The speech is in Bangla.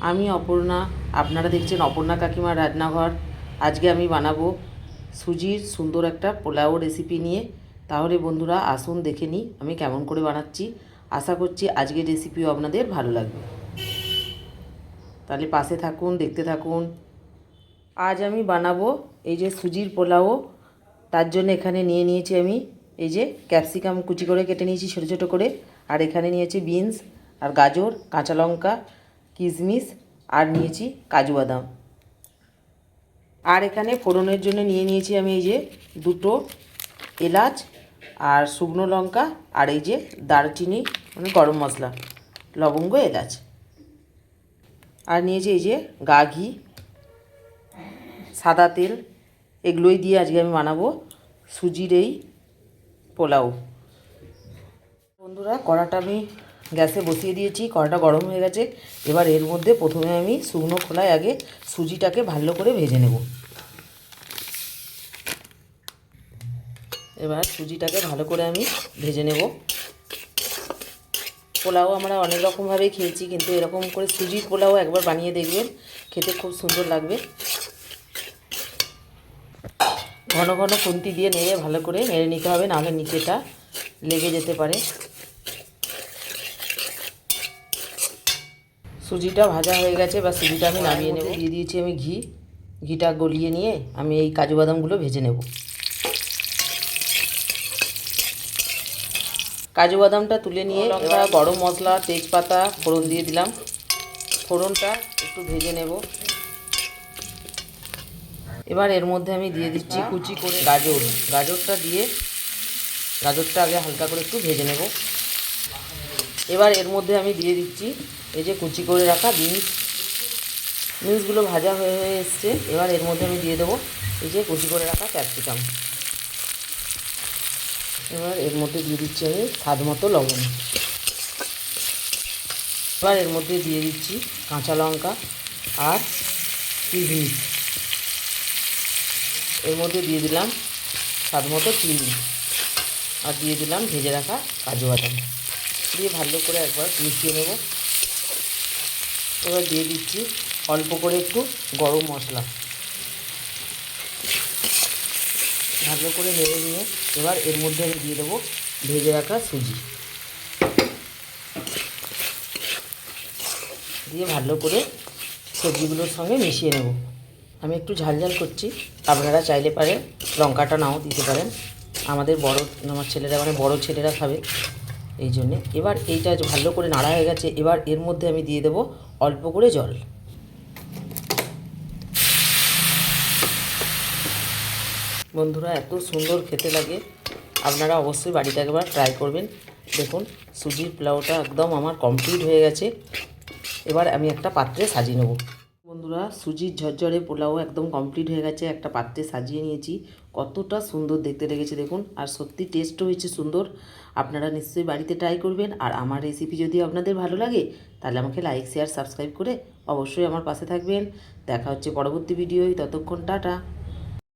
আমি অপর্ণা, আপনারা দেখছেন অপর্ণা কাকিমার রান্নাঘর। আজকে আমি বানাবো সুজির সুন্দর একটা পোলাও রেসিপি নিয়ে। তাহলে বন্ধুরা, আসুন দেখে নিই আমি কেমন করে বানাচ্ছি। আশা করছি আজকের রেসিপিও আপনাদের ভালো লাগবে। তাহলে পাশে থাকুন, দেখতে থাকুন। আজ আমি বানাবো এই যে সুজির পোলাও। তার জন্য এখানে নিয়ে নিয়েছি আমি এই যে ক্যাপসিকাম কুচি করে কেটে নিয়েছি ছোটো ছোটো করে। আর এখানে নিয়েছি বিনস আর গাজর, কাঁচা লঙ্কা কিশমিশ আর নিয়েছি কাজু বাদাম। আর এখানে ফোড়নের জন্য নিয়ে নিয়েছি আমি এই যে দুটো এলাচ আর শুকনো লঙ্কা আর এই যে দারচিনি মানে গরম মশলা, লবঙ্গ, এলাচ। আর নিয়েছি এই যে গা ঘি, সাদা তেল, এগুলোই দিয়ে আজকে আমি বানাবো সুজির এই পোলাও। বন্ধুরা, কড়াটা আমি গ্যাসে বসিয়ে দিয়েছি, কড়াটা গরম হয়ে গেছে। এবার এর মধ্যে প্রথমে আমি শুকনো খোলায় আগে সুজিটাকে ভালো করে ভেজে নেব। এবার সুজিটাকে ভালো করে আমি ভেজে নেব। পোলাও আমরা অনেক রকমভাবেই খেয়েছি, কিন্তু এরকম করে সুজির পোলাও একবার বানিয়ে দেখবেন, খেতে খুব সুন্দর লাগবে। ঘন ঘন খুন্তি দিয়ে নেড়ে ভালো করে নেড়ে নিতে হবে, নাহলে নিচেটা লেগে যেতে পারে। সুজিটা ভাজা হয়ে গেছে বা সুজিটা আমি নামিয়ে নেব। দিয়ে দিয়েছি আমি ঘি। ঘিটা গলিয়ে নিয়ে আমি এই কাজু বাদামগুলো ভেজে নেব। কাজু বাদামটা তুলে নিয়ে এবার গরম মশলা তেজপাতা ফোড়ন দিয়ে দিলাম। ফোড়নটা একটু ভেজে নেব। এবার এর মধ্যে আমি দিয়ে দিচ্ছি কুচি করে গাজর। গাজরটা দিয়ে গাজরটা আগে হালকা করে একটু ভেজে নেব। এবার এর মধ্যে আমি দিয়ে দিচ্ছি এই যে কুচি করে রাখা বিনস, বিনসগুলো ভাজা হয়ে হয়ে এসছে। এবার এর মধ্যে আমি দিয়ে দেবো এই যে কুচি করে রাখা ক্যাপসিকাম। এবার এর মধ্যে দিয়ে দিচ্ছি আমি স্বাদ মতো লবণ। এবার এর মধ্যে দিয়ে দিচ্ছি কাঁচা লঙ্কা আর কিশমিশ এর মধ্যে দিয়ে দিলাম স্বাদ মতো চিনি। আর দিয়ে দিলাম ভেজে রাখা কাজু বাদাম। দিয়ে ভালো করে একবার মিশিয়ে নেব। এবার দিয়ে দিচ্ছি অল্প করে একটু গরম মশলা। ভালো করে নেড়ে নিয়ে এবার এর মধ্যে আমি দিয়ে দেবো ভেজে রাখা সুজি। দিয়ে ভালো করে সবজিগুলোর সঙ্গে মিশিয়ে নেব। আমি একটু ঝাল ঝাল করছি, আপনারা চাইলে পারেন, লঙ্কাটা নাও দিতে পারেন। আমাদের বড়, আমার ছেলেরা মানে বড় ছেলেরা খাবে। এই জন্যে। এবার এইটা ভালো করে নাড়া হয়ে গেছে, এবার এর মধ্যে আমি দিয়ে দেবো অল্প করে জল। বন্ধুরা, এত সুন্দর খেতে লাগে। আপনারা অবশ্যই বাড়িতে একবার ট্রাই করবেন। দেখুন, সুজির পোলাওটা একদম আমার কমপ্লিট হয়ে গেছে। এবার আমি একটা পাত্রে সাজিয়ে নেব। বন্ধুরা সুজির ঝরঝরে পোলাও একদম কমপ্লিট হয়ে গেছে, একটা পাত্রে সাজিয়ে নিয়েছি। কতটা সুন্দর দেখতে লেগেছে দেখুন, আর সত্যি টেস্টও হয়েছে সুন্দর। আপনারা নিশ্চয়ই বাড়িতে ট্রাই করবেন, আর আমার রেসিপি যদি আপনাদের ভালো লাগে, তাহলে আমাকে লাইক শেয়ার সাবস্ক্রাইব করে অবশ্যই আমার পাশে থাকবেন। দেখা হচ্ছে পরবর্তী ভিডিও ততক্ষণ টাটা।